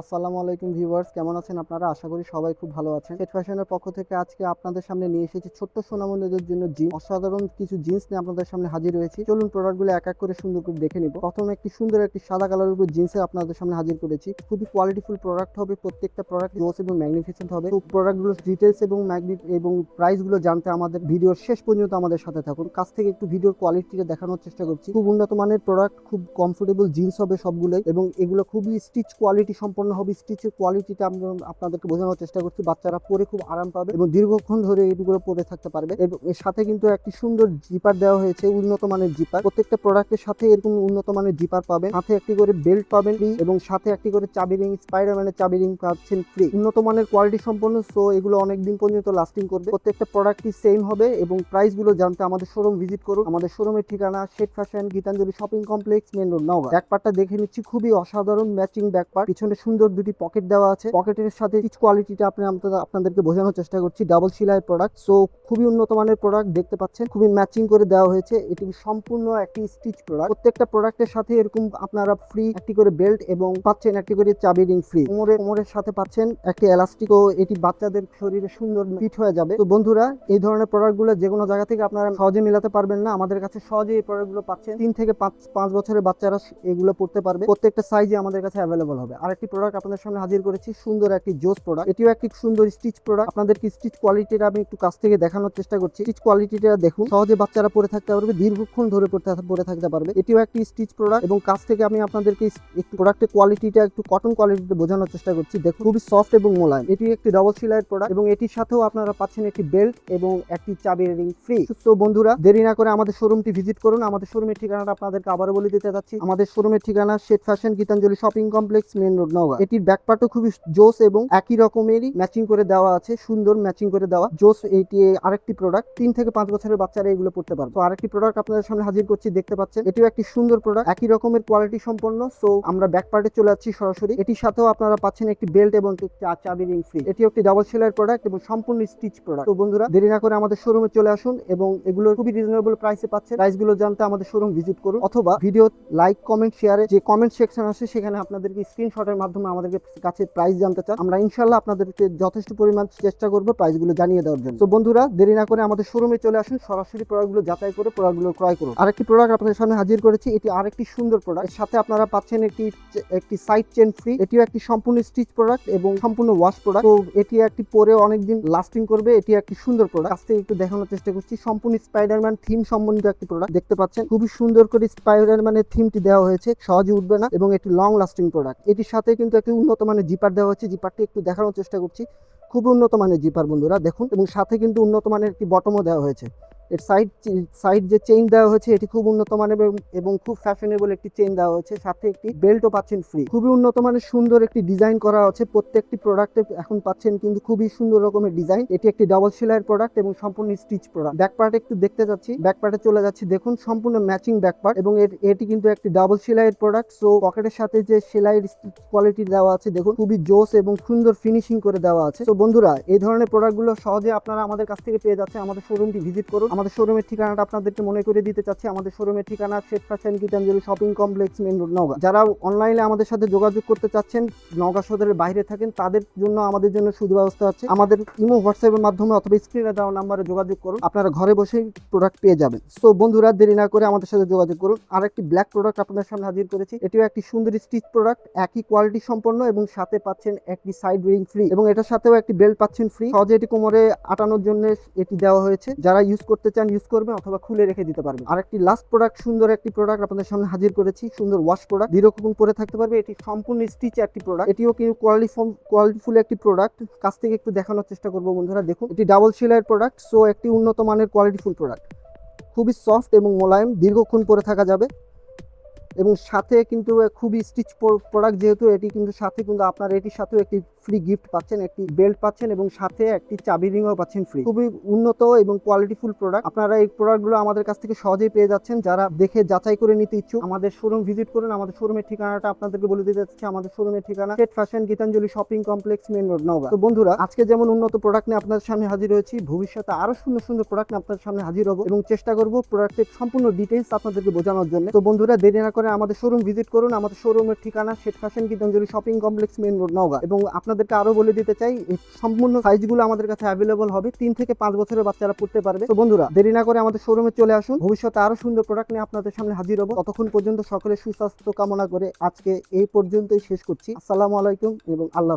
আসসালামু আলাইকুম ভিউয়ার্স, কেমন আছেন আপনারা? আশা করি সবাই খুব ভালো আছেন। সেট ফ্যাশনের পক্ষ থেকে আজকে আপনাদের সামনে নিয়ে এসেছি ছোট্ট সোনামন্দিরের জন্য জিন্স অসাধারণ কিছু জিন্স নিয়ে আপনাদের সামনে হাজির হয়েছি। চলুন প্রোডাক্টগুলো এক এক করে সুন্দর করে দেখে নিব। প্রথমে একটি সুন্দর একটি সাদা কালারের উপর জিন্সে আপনাদের সামনে হাজির করেছি। খুবই কোয়ালিটিফুল প্রোডাক্ট হবে, প্রত্যেকটা প্রোডাক্ট জোস এবং ম্যাগনিফিসেন্ট হবে। তো প্রোডাক্টগুলো ডিটেলস এবং ম্যাগনি এবং প্রাইসগুলো জানতে আমাদের ভিডিওর শেষ পর্যন্ত আমাদের সাথে থাকুন। কাছ থেকে একটু ভিডিওর কোয়ালিটিটা দেখানোর চেষ্টা করছি। খুব উন্নত মানের প্রোডাক্ট খুব কমফোর্টেবল জিন্স হবে সবগুলোই এবং এগুলো খুবই স্টিচ কোয়ালিটি সম্পন্ন হবে স্টিচের কোয়ালিটিটা আমরা আপনাদেরকে বোঝানোর চেষ্টা করছি। বাচ্চারা পরে খুব আরাম পাবে এবং দীর্ঘক্ষণ ধরে এগুলো পরে থাকতে পারবে। এবং এর সাথে কিন্তু একটি সুন্দর জিপার দেওয়া হয়েছে, উন্নত মানের জিপার প্রত্যেকটা প্রোডাক্টের সাথে এরকম উন্নত মানের জিপার পাবেন। সাথে একটি করে বেল্ট পাবেন এবং সাথে একটি করে চাবি রিং স্পাইডারম্যানের চাবি রিং পাচ্ছেন ফ্রি উন্নত মানের কোয়ালিটি সম্পন্ন সো এগুলো অনেক দিন পর্যন্ত লাস্টিং করবে। প্রত্যেকটা প্রোডাক্টই সেম হবে এবং প্রাইসগুলো জানতে আমাদের শোরুম ভিজিট করুন। আমাদের শোরুমের ঠিকানা Sheikh fashion Gitanjali shopping complex main road Naogaon. ব্যাকপার্টটা দেখে নিচ্ছি, খুবই অসাধারণ ম্যাচিং ব্যাকপার্ট পিছনে সুন্দর দুটি পকেট দেওয়া আছে। পকেটের সাথে রিচ কোয়ালিটিটা আপনি আপনাদেরকে বোঝানোর চেষ্টা করছি। ডাবল সিলাই প্রোডাক্ট সো খুবই উন্নত মানের প্রোডাক্ট দেখতে পাচ্ছেন। খুবই ম্যাচিং করে দেওয়া হয়েছে। এটি সম্পূর্ণ একটি স্টিচ প্রোডাক্ট প্রত্যেকটা প্রোডাক্টের সাথে এরকম আপনারা ফ্রি একটি করে বেল্ট এবং পাচ্ছেন একটি করে চাবি রিং ফ্রি কোমরে, কোমরের সাথে পাচ্ছেন একটি এলাস্টিক ও এটি বাচ্চাদের শরীরে সুন্দর ফিট হয়ে যাবে। তো বন্ধুরা, এই ধরনের প্রোডাক্টগুলো যে কোনো জায়গা থেকে আপনারা সহজে মেলাতে পারবেন না। আমাদের কাছে সহজে এই প্রোডাক্টগুলো পাচ্ছেন। তিন থেকে পাঁচ পাঁচ বছরের বাচ্চারা এগুলো পড়তে পারবে। প্রত্যেকটা সাইজে আমাদের কাছে অ্যাভেলেবল হবে। আরেকটি প্রোডাক্ট আপনাদের সামনে হাজির করেছি। সুন্দর একটি জোস প্রোডাক্ট এটিও একটি সুন্দর স্টিচ প্রোডাক্ট আপনাদেরকে স্টিচ কোয়ালিটিটা আমি একটু কাছ থেকে দেখানোর চেষ্টা করছি। স্টিচ কোয়ালিটিটা দেখুন, সহজে বাচ্চারা পরে থাকতে পারবে, দীর্ঘক্ষণ ধরে পরে থাকতে পারবে। এটিও একটি স্টিচ প্রোডাক্ট এবং কাছ থেকে আমি আপনাদেরকে একটু প্রোডাক্টের কোয়ালিটিটা একটু কটন কোয়ালিটিতে বোঝানোর চেষ্টা করছি। দেখুন, খুবই সফট এবং মোলায়েম। এটি একটি ডবল সিলাইয়ের প্রোডাক্ট এবং এটির সাথেও আপনারা পাচ্ছেন একটি বেল্ট এবং একটি চাবি রিং ফ্রি তো বন্ধুরা, দেরি না করে আমাদের শোরুমটি ভিজিট করুন। আমাদের শোরুমের ঠিকানাটা আপনাদেরকে আবারও বলে দিতে যাচ্ছি। আমাদের শোরুমের ঠিকানা Sheikh fashion Gitanjali shopping complex main road Naogaon. এটির ব্যাক ব্যাকপার্টও খুবই জোস এবং একই রকমেরই ম্যাচিং করে দেওয়া আছে, সুন্দর ম্যাচিং করে দেওয়া। জোস এটি আরেকটি প্রোডাক্ট তিন থেকে পাঁচ বছরের বাচ্চারা এগুলো পড়তে পারবে। তো আরেকটি প্রোডাক্ট আপনাদের সামনে হাজির করছি, দেখতে পাচ্ছেন, এটিও একটি সুন্দর প্রোডাক্ট একই রকমের কোয়ালিটি সম্পন্ন। সো আমরা ব্যাক পার্টে চলে যাচ্ছি সরাসরি। এটির সাথেও আপনারা পাচ্ছেন একটি বেল্ট এবং চাবি রিং ফ্রি এটি একটি ডাবল সেলার প্রোডাক্ট এবং সম্পূর্ণ স্টিচ প্রোডাক্ট তো বন্ধুরা, দেরি না করে আমাদের শোরুমে চলে আসুন এবং এগুলো খুবই রিজনেবল প্রাইসে পাচ্ছেন। প্রাইসগুলো জানতে আমাদের শোরুম ভিজিট করুন। অথবা ভিডিও লাইক কমেন্ট শেয়ারে যে কমেন্ট সেকশন আছে, সেখানে আপনাদেরকে স্ক্রিনশটের মাধ্যমে আমাদের কাছে প্রাইস জানতে চান, আমরা ইনশাল্লাহ আপনাদেরকে যথেষ্ট পরিমাণ চেষ্টা করব প্রাইসগুলো জানিয়ে দেওয়ার জন্য। তো বন্ধুরা, দেরি না করে আমাদের শোরুমে চলে আসুন, সরাসরি প্রোডাক্টগুলো যাচাই করে প্রোডাক্টগুলো ক্রয় করুন। আরেকটি প্রোডাক্ট আপনাদের সামনে হাজির করেছি, এটি আরেকটি সুন্দর প্রোডাক্ট সাথে আপনারা পাচ্ছেন একটি একটি সাইড চেন ফ্রি এটিও একটি সম্পূর্ণ স্টিচ প্রোডাক্ট এবং সম্পূর্ণ ওয়াশ প্রোডাক্ট তো এটি একটি পরে অনেকদিন লাস্টিং করবে, এটি একটি সুন্দর প্রোডাক্ট আজকে একটু দেখানোর চেষ্টা করছি, সম্পূর্ণ স্পাইডারম্যান থিম সম্বন্ধিত একটি প্রোডাক্ট দেখতে পাচ্ছেন, খুবই সুন্দর করে স্পাইডারম্যানের থিমটি দেওয়া হয়েছে, সহজে উঠবে না এবং একটি লং লাস্টিং প্রোডাক্ট এটির সাথে কিন্তু একটি উন্নত মানের জিপার দেওয়া হচ্ছে। জিপারটি একটু দেখানোর চেষ্টা করছি। খুব উন্নত মানের জিপার বন্ধুরা, দেখুন। এবং সাথে কিন্তু উন্নত মানের একটি বটমও দেওয়া হয়েছে। এর সাইড সাইড যে চেইন দেওয়া হয়েছে, এটি খুব উন্নত মানের এবং- খুব ফ্যাশনেবল একটি চেইন দেওয়া হয়েছে। সাথে একটি বেল্টও পাচ্ছেন ফ্রি খুবই উন্নত মানের, সুন্দর একটি ডিজাইন করা আছে। প্রত্যেকটি প্রোডাক্টে এখন পাচ্ছেন কিন্তু খুবই সুন্দর রকমের ডিজাইন এটি একটি ডাবল সেলাইয়ের প্রোডাক্ট এবং সম্পূর্ণ স্টিচ প্রোডাক্ট ব্যাক পার্ট একটু দেখতে যাচ্ছি। ব্যাক পার্টে চলে যাচ্ছি। দেখুন, সম্পূর্ণ ম্যাচিং ব্যাক পার্ট এবং এটি কিন্তু একটি ডাবল সেলাইয়ের প্রোডাক্ট সো পকেটের সাথে যে সেলাইয়ের কোয়ালিটি দেওয়া আছে, দেখুন, খুবই জোস এবং সুন্দর ফিনিশিং করে দেওয়া আছে। তো বন্ধুরা, এই ধরনের প্রোডাক্টগুলো সহজে আপনারা আমাদের কাছ থেকে পেয়ে যাচ্ছেন। আমাদের শোরুমটি ভিজিট করুন। আমাদের শোরুমের ঠিকানাটা আপনাদেরকে মনে করে দিতে চাচ্ছি। আমাদের শোরুমের ঠিকানা Sheikh fashion Gitanjali shopping complex main road Naogaon. যারা অনলাইনে আমাদের সাথে যোগাযোগ করতে চাচ্ছেন, নওগাঁ সদরের বাইরে থাকেন, তাদের জন্য আমাদের জন্য সুব্যবস্থা আছে। আমাদের ইমো হোয়াটসঅ্যাপের মাধ্যমে অথবা স্ক্রিনে দেওয়া নাম্বারে যোগাযোগ করুন। আপনারা ঘরে বসেই প্রোডাক্ট পেয়ে যাবেন। সো বন্ধুরা, দেরি না করে আমাদের সাথে যোগাযোগ করুন। আর একটি ব্ল্যাক প্রোডাক্ট আপনাদের সামনে হাজির করেছি। এটিও একটি সুন্দর স্টিচ প্রোডাক্ট একই কোয়ালিটি সম্পন্ন এবং সাথে পাচ্ছেন একটি সাইড রিং ফ্রি এবং এটার সাথেও একটি বেল্ট পাচ্ছেন ফ্রি সহজে এটি কোমরে আটানোর জন্য এটি দেওয়া হয়েছে। যারা ইউজ করতে চান ইউজ করবেন অথবা খুলে রেখে দিতে পারবেন। আর একটি লাস্ট প্রোডাক্ট সুন্দর একটি প্রোডাক্ট আপনাদের সামনে হাজির করেছি, সুন্দর ওয়াশ প্রোডাক্ট দীর্ঘক্ষণ পরে থাকতে পারবে, এটি সম্পূর্ণ স্টিচ একটি প্রোডাক্ট এটিও কিন্তু কোয়ালিটি কোয়ালিটিফুল একটি প্রোডাক্ট কাছ থেকে একটু দেখানোর চেষ্টা করব বন্ধুরা, দেখুন। এটি ডাবল সেলাইয়ের প্রোডাক্ট সো একটি উন্নত মানের কোয়ালিটিফুল প্রোডাক্ট খুবই সফট এবং মোলায়েম দীর্ঘক্ষণ পরে থাকা যাবে। এবং সাথে কিন্তু খুবই স্টিচ প্রোডাক্ট যেহেতু এটি কিন্তু সাথে কিন্তু আপনার এটির সাথেও একটি ফ্রি গিফট পাচ্ছেন, একটি বেল্ট পাচ্ছেন এবং সাথে একটি চাবি রিংও পাচ্ছেন ফ্রি খুবই উন্নত এবং কোয়ালিটিফুল প্রোডাক্ট আপনারা এই প্রোডাক্টগুলো আমাদের কাছ থেকে সহজেই পেয়ে যাচ্ছেন। যারা দেখে যাচাই করে নিতে ইচ্ছুক, আমাদের শোরুম ভিজিট করুন। আমাদের শোরুমের ঠিকানাটা আপনাদেরকে বলে দিতে যাচ্ছি। আমাদের শোরুমের ঠিকানা state fashion Gitanjali shopping complex, main road, Naogaon. তো বন্ধুরা, আজকে যেমন উন্নত প্রোডাক্ট নিয়ে আপনাদের সামনে হাজির হয়েছি, ভবিষ্যতে আরও সুন্দর সুন্দর প্রোডাক্ট নিয়ে আপনাদের সামনে হাজির হব এবং চেষ্টা করব প্রোডাক্টের সম্পূর্ণ ডিটেলস আপনাদেরকে বোঝানোর জন্য। তো বন্ধুরা, দেরি না করে আমাদের শোরুম ভিজিট করুন। আমাদের শোরুমের ঠিকানা Sheikh fashion Gitanjali shopping complex, main road, Naogaon. এবং আপনাদেরকে আরও বলে দিতে চাই সম্পূর্ণ সাইজগুলো আমাদের কাছে অ্যাভেলেবল হবে। তিন থেকে পাঁচ বছরের বাচ্চারা পড়তে পারবে। তো বন্ধুরা, দেরি না করে আমাদের শোরুমে চলে আসুন। ভবিষ্যতে আরও সুন্দর প্রোডাক্ট নিয়ে আপনাদের সামনে হাজির হব। ততক্ষণ পর্যন্ত সকলের সুস্বাস্থ্য কামনা করে আজকে এই পর্যন্তই শেষ করছি। আসসালামু আলাইকুম এবং আল্লাহ